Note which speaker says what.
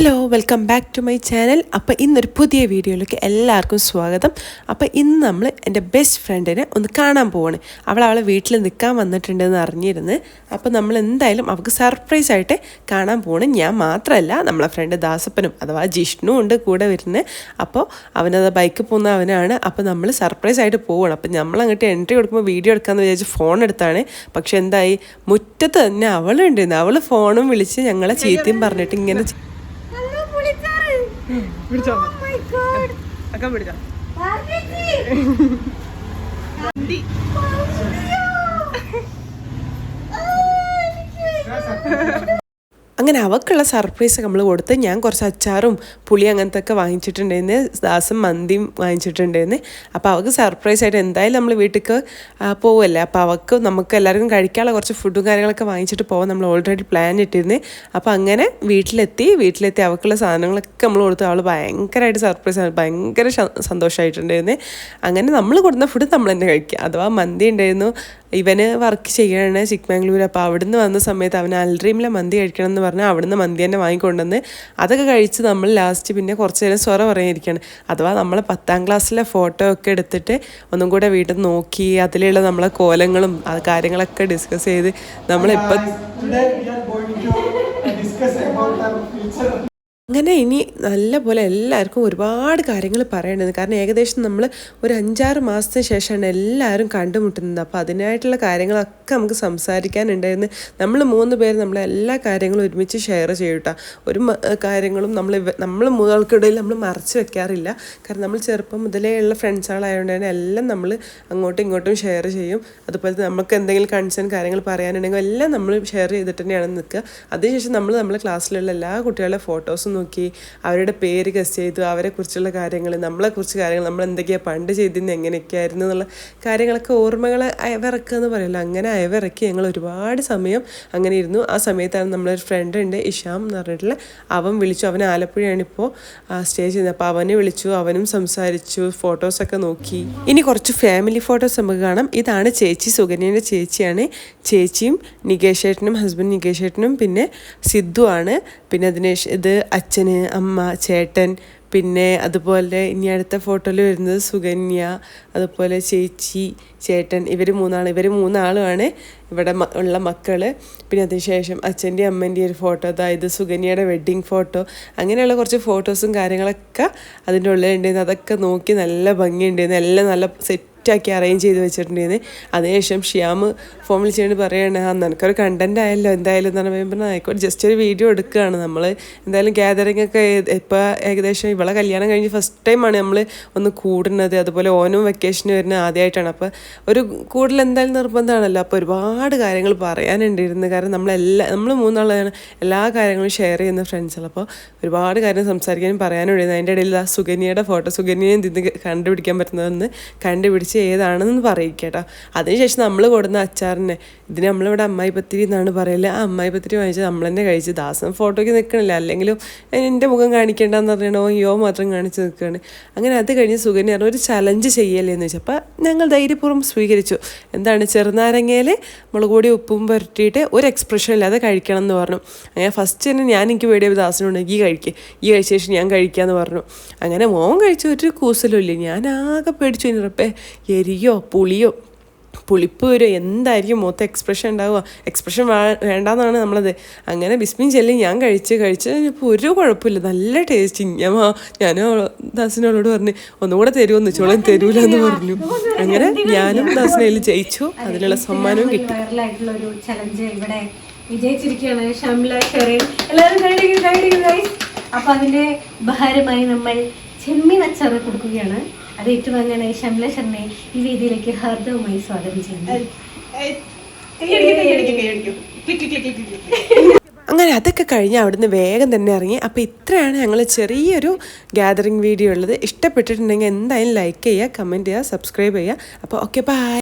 Speaker 1: Hello welcome back to my channel അപ്പോൾ ഇന്നൊരു പുതിയ വീഡിയോയിലേക്ക് എല്ലാവർക്കും സ്വാഗതം. അപ്പോൾ ഇന്ന് നമ്മൾ എന്റെ ബെസ്റ്റ് ഫ്രണ്ടിനെ ഒന്ന് കാണാൻ പോവാണ്. അവൾ അവളെ വീട്ടിൽ നിൽക്കാൻ വന്നിട്ടുണ്ടെന്ന് അറിഞ്ഞിരുന്നു. അപ്പോൾ നമ്മൾ എന്തായാലും അവൾക്ക് സർപ്രൈസ് ആയിട്ട് കാണാൻ പോവാണ്. ഞാൻ മാത്രമല്ല നമ്മളെ ഫ്രണ്ട് ദാസപ്പനും അഥവാ ജിഷ്ണു ഉണ്ട് കൂടെ വരുന്നത് അപ്പോൾ അവനത് ബൈക്ക് പോകുന്ന അവനാണ്. അപ്പോൾ നമ്മൾ സർപ്രൈസ് ആയിട്ട് പോവുകയാണ് അപ്പോൾ നമ്മൾ അങ്ങോട്ട് എൻട്രി കൊടുക്കുമ്പോൾ വീഡിയോ എടുക്കാമെന്ന് വിചാരിച്ച് ഫോൺ എടുത്താണ്. പക്ഷെ എന്തായി? മുറ്റത്ത് തന്നെ അവളുണ്ടായിരുന്നു അവൾ ഫോണും വിളിച്ച് ഞങ്ങളെ ചീത്തയും പറഞ്ഞിട്ട് ഇങ്ങനെ പിടിച്ചോ.
Speaker 2: Oh.
Speaker 1: അക്കം പിടിച്ചോ.
Speaker 2: പാർവതി.
Speaker 1: അങ്ങനെ അവക്കുള്ള സർപ്രൈസ് നമ്മൾ കൊടുത്ത് ഞാൻ കുറച്ച് അച്ചാറും പുളി അങ്ങനത്തെ ഒക്കെ വാങ്ങിച്ചിട്ടുണ്ടായിരുന്നു. ദാസും മന്തിയും വാങ്ങിച്ചിട്ടുണ്ടായിരുന്നു. അപ്പോൾ അവൾക്ക് സർപ്രൈസ് ആയിട്ട് എന്തായാലും നമ്മൾ വീട്ടിലേക്ക് പോവല്ലേ? അപ്പോൾ അവൾക്ക് നമുക്ക് എല്ലാവർക്കും കഴിക്കാനുള്ള കുറച്ച് ഫുഡും കാര്യങ്ങളൊക്കെ വാങ്ങിച്ചിട്ട് പോകാൻ നമ്മൾ ഓൾറെഡി പ്ലാൻ ഇട്ടിരുന്നു. അപ്പോൾ അങ്ങനെ വീട്ടിലെത്തി വീട്ടിലെത്തി അവൾക്കുള്ള സാധനങ്ങളൊക്കെ നമ്മൾ കൊടുത്ത് അവൾ ഭയങ്കരമായിട്ട് സർപ്രൈസ് ആണ്. ഭയങ്കര സന്തോഷമായിട്ടുണ്ടായിരുന്നു അങ്ങനെ നമ്മൾ കൊടുക്കുന്ന ഫുഡ് നമ്മൾ തന്നെ കഴിക്കുക അഥവാ മന്തി ഉണ്ടായിരുന്നു ഇവന് വർക്ക് ചെയ്യണേ ചിക്ക്മാംഗ്ലൂർ അപ്പോൾ അവിടുന്ന് വന്ന സമയത്ത് അവൻ അൽഡ്രീമിലെ മന്തി കഴിക്കണം എന്ന് പറഞ്ഞാൽ അവിടുന്ന് മന്തി തന്നെ വാങ്ങിക്കൊണ്ടുവന്ന് അതൊക്കെ കഴിച്ച് നമ്മൾ ലാസ്റ്റ് പിന്നെ കുറച്ച് നേരം സ്വറ പറയാനിരിക്കുകയാണ് അഥവാ നമ്മൾ പത്താം ക്ലാസ്സിലെ ഫോട്ടോ ഒക്കെ എടുത്തിട്ട് ഒന്നും കൂടെ വീട്ടിൽ നോക്കി അതിലുള്ള നമ്മളെ കോലങ്ങളും ആ കാര്യങ്ങളൊക്കെ ഡിസ്കസ് ചെയ്ത് നമ്മളിപ്പോൾ അങ്ങനെ ഇനി നല്ല പോലെ എല്ലാവർക്കും ഒരുപാട് കാര്യങ്ങൾ പറയേണ്ടത് കാരണം ഏകദേശം നമ്മൾ ഒരു അഞ്ചാറ് മാസത്തിന് ശേഷമാണ് എല്ലാവരും കണ്ടുമുട്ടുന്നത്. അപ്പോൾ അതിനായിട്ടുള്ള കാര്യങ്ങളൊക്കെ നമുക്ക് സംസാരിക്കാനുണ്ടായിരുന്നു. നമ്മൾ മൂന്ന് പേര് നമ്മളെ എല്ലാ കാര്യങ്ങളും ഒരുമിച്ച് ഷെയർ ചെയ്യട്ടെ. ഒരു കാര്യങ്ങളും നമ്മൾ നമ്മൾ മൂന്നാൾക്കിടയിൽ നമ്മൾ മറച്ചു വെക്കാറില്ല. കാരണം നമ്മൾ ചെറുപ്പം മുതലേ ഉള്ള ഫ്രണ്ട്സുകളായതുകൊണ്ട് തന്നെ എല്ലാം നമ്മൾ അങ്ങോട്ടും ഇങ്ങോട്ടും ഷെയർ ചെയ്യും. അതുപോലെ തന്നെ നമുക്ക് എന്തെങ്കിലും കൺസേൺ കാര്യങ്ങൾ പറയാനുണ്ടെങ്കിൽ എല്ലാം നമ്മൾ ഷെയർ ചെയ്തിട്ട് തന്നെയാണ് നിൽക്കുക. അതിനുശേഷം നമ്മൾ നമ്മുടെ ക്ലാസ്സിലുള്ള എല്ലാ കുട്ടികളുടെ ഫോട്ടോസും നോക്കി അവരുടെ പേര് ഗസ് ചെയ്തു അവരെക്കുറിച്ചുള്ള കാര്യങ്ങൾ നമ്മളെക്കുറിച്ച് കാര്യങ്ങൾ നമ്മൾ എന്തൊക്കെയാണ് പണ്ട് ചെയ്തിരുന്നത് എങ്ങനെയൊക്കെയായിരുന്നു എന്നുള്ള കാര്യങ്ങളൊക്കെ ഓർമ്മകൾ അയവിറക്കുക എന്ന് പറയുമല്ലോ അങ്ങനെ അയവിറക്കി ഞങ്ങൾ ഒരുപാട് സമയം അങ്ങനെ ഇരുന്നു. ആ സമയത്താണ് നമ്മളൊരു ഫ്രണ്ട് ഉണ്ട് ഇഷാം എന്ന് പറഞ്ഞിട്ടുള്ള അവൻ വിളിച്ചു. അവൻ ആലപ്പുഴയാണ് ഇപ്പോൾ സ്റ്റേ ചെയ്യുന്നത്. അപ്പോൾ അവനെ വിളിച്ചു അവനും സംസാരിച്ചു ഫോട്ടോസൊക്കെ നോക്കി. ഇനി കുറച്ച് ഫാമിലി ഫോട്ടോസ് നമുക്ക് കാണാം. ഇതാണ് ചേച്ചി സുകന്യന്റെ ചേച്ചിയാണ്. ചേച്ചിയും നികേഷ് ഏട്ടനും ഹസ്ബൻഡ് നികേഷ് ഏട്ടനും പിന്നെ സിദ്ധു ആണ്. പിന്നെ അതിന് ഇത് അച്ഛന് അമ്മ ചേട്ടൻ പിന്നെ അതുപോലെ ഇനി അടുത്ത ഫോട്ടോയിൽ വരുന്നത് സുകന്യ അതുപോലെ ചേച്ചി ചേട്ടൻ ഇവർ മൂന്നാൾ ഇവർ മൂന്നാളുമാണ് ഇവിടെ ഉള്ള മക്കൾ പിന്നെ അതിനുശേഷം അച്ഛന്റെയും അമ്മേന്റെയും ഒരു ഫോട്ടോ അതായത് സുകന്യയുടെ വെഡ്ഡിങ് ഫോട്ടോ അങ്ങനെയുള്ള കുറച്ച് ഫോട്ടോസും കാര്യങ്ങളൊക്കെ അതിന്റെ ഉള്ളിലുണ്ടായിരുന്നു അതൊക്കെ നോക്കി നല്ല ഭംഗിയുണ്ടായിരുന്നു എല്ലാം നല്ല സെറ്റ് സെറ്റാക്കി അറേഞ്ച് ചെയ്ത് വെച്ചിട്ടുണ്ടായിരുന്നു. അതിനുശേഷം ഷ്യാം ഫോൺ വിളിച്ചുകൊണ്ട് പറയുകയാണ് ആ നിനക്കൊരു കണ്ടന്റ് ആയല്ലോ എന്തായാലും എന്ന് പറയുമ്പോൾ ആയിക്കോട്ടെ ജസ്റ്റ് ഒരു വീഡിയോ എടുക്കുകയാണ്. നമ്മൾ എന്തായാലും ഗ്യാതറിംഗ് ഒക്കെ ഇപ്പോൾ ഏകദേശം ഇവളെ കല്യാണം കഴിഞ്ഞ് ഫസ്റ്റ് ടൈമാണ് നമ്മൾ ഒന്ന് കൂടുന്നത്. അതുപോലെ ഓനും വെക്കേഷന് വരുന്നത് ആദ്യമായിട്ടാണ്. അപ്പോൾ ഒരു കൂടുതൽ എന്തായാലും നിർബന്ധമാണല്ലോ. അപ്പോൾ ഒരുപാട് കാര്യങ്ങൾ പറയാനുണ്ടായിരുന്നു കാരണം നമ്മളെല്ലാ നമ്മൾ മൂന്നാളാണ് എല്ലാ കാര്യങ്ങളും ഷെയർ ചെയ്യുന്ന ഫ്രണ്ട്സുകൾ അപ്പോൾ ഒരുപാട് കാര്യം സംസാരിക്കാനും പറയാനും ഉണ്ടായിരുന്നു. അതിന്റെ ഇടയിൽ ആ സുഗന്യയുടെ ഫോട്ടോ സുകന്യയും ഇത് കണ്ടുപിടിക്കാൻ പറ്റുന്നതെന്ന് കണ്ടുപിടിച്ച് ഏതാണെന്ന് പറയിക്കേട്ടോ കേട്ടോ. അതിനുശേഷം നമ്മൾ കൊടുന്ന അച്ചാറിനെ ഇതിന് നമ്മളിവിടെ അമ്മായി പത്തിരി എന്നാണ് പറയൽ. ആ അമ്മായി പത്തിരി വാങ്ങിച്ച് നമ്മൾ തന്നെ കഴിച്ച് ദാസം ഫോട്ടോയ്ക്ക് നിൽക്കണില്ല അല്ലെങ്കിലും എന്റെ മുഖം കാണിക്കേണ്ടെന്ന് പറയണോ യോ മാത്രം കാണിച്ച് നിൽക്കുകയാണ് അങ്ങനെ അത് കഴിഞ്ഞ് പറഞ്ഞു, ഒരു ചലഞ്ച് ചെയ്യല്ലേ? എന്ന് ചോദിച്ചു. അപ്പോൾ ഞങ്ങൾ ധൈര്യപൂർവം സ്വീകരിച്ചു. എന്താണ് ചെറുനാരങ്ങയിൽ മുളക് പൊടി ഉപ്പും പുരട്ടിയിട്ട് ഒരു എക്സ്പ്രഷൻ ഇല്ലാതെ കഴിക്കണം എന്ന് പറഞ്ഞു. അങ്ങനെ ഫസ്റ്റ് തന്നെ ഞാൻ എനിക്ക് പേടിയ ദാസനുണ്ട് ഈ കഴിക്കുക ഈ കഴിച്ച ശേഷം ഞാൻ കഴിക്കാമെന്ന് പറഞ്ഞു. അങ്ങനെ മോൻ കഴിച്ച ഒരു കൂസലും ഇല്ല. ഞാൻ ആകെ പേടിച്ചു. ഇനി റബ്ബേ എരിയോ പുളിയോ പുളിപ്പ് വരുമോ എന്തായിരിക്കും മൊത്തം എക്സ്പ്രഷൻ ഉണ്ടാവുക? എക്സ്പ്രഷൻ വേണ്ടാന്നാണ് നമ്മളത്. അങ്ങനെ ബിസ്മിൻ ചെല്ലി ഞാൻ കഴിച്ച് കഴിച്ച് കഴിഞ്ഞപ്പോൾ ഒരു കുഴപ്പമില്ല. നല്ല ടേസ്റ്റ് ഞാൻ ഞാനും ദാസിനോളോട് പറഞ്ഞു ഒന്നുകൂടെ തരുമെന്ന് ചോളം തരൂല എന്ന് പറഞ്ഞു. അങ്ങനെ ഞാനും ദാസിനയിൽ ജയിച്ചു. അതിനുള്ള സമ്മാനവും കിട്ടി.
Speaker 2: വിജയിച്ചിരിക്കുകയാണ്. ഷംല ഷെറിൻ എല്ലാവരും അപ്പൊ അതിന്റെ ഭാരമായി നമ്മൾ ചെമ്മീൻ അച്ചാറ് കൊടുക്കുകയാണ്. അത് ഏറ്റുവാങ്ങാൻ ഷംല ശർമ്മയെ ഈ വേദിയിലേക്ക് ഹാർദവുമായി സ്വാഗതം ചെയ്യുന്നു.
Speaker 1: അങ്ങനെ അതൊക്കെ കഴിഞ്ഞ് അവിടുന്ന് വേഗം തന്നെ ഇറങ്ങി. അപ്പോൾ ഇത്രയാണ് ഞങ്ങൾ ചെറിയൊരു ഗ്യാതറിംഗ് വീഡിയോ ഉള്ളത്. ഇഷ്ടപ്പെട്ടിട്ടുണ്ടെങ്കിൽ എന്തായാലും ലൈക്ക് ചെയ്യുക കമന്റ് ചെയ്യുക സബ്സ്ക്രൈബ് ചെയ്യുക. അപ്പോൾ ഓക്കെ ബൈ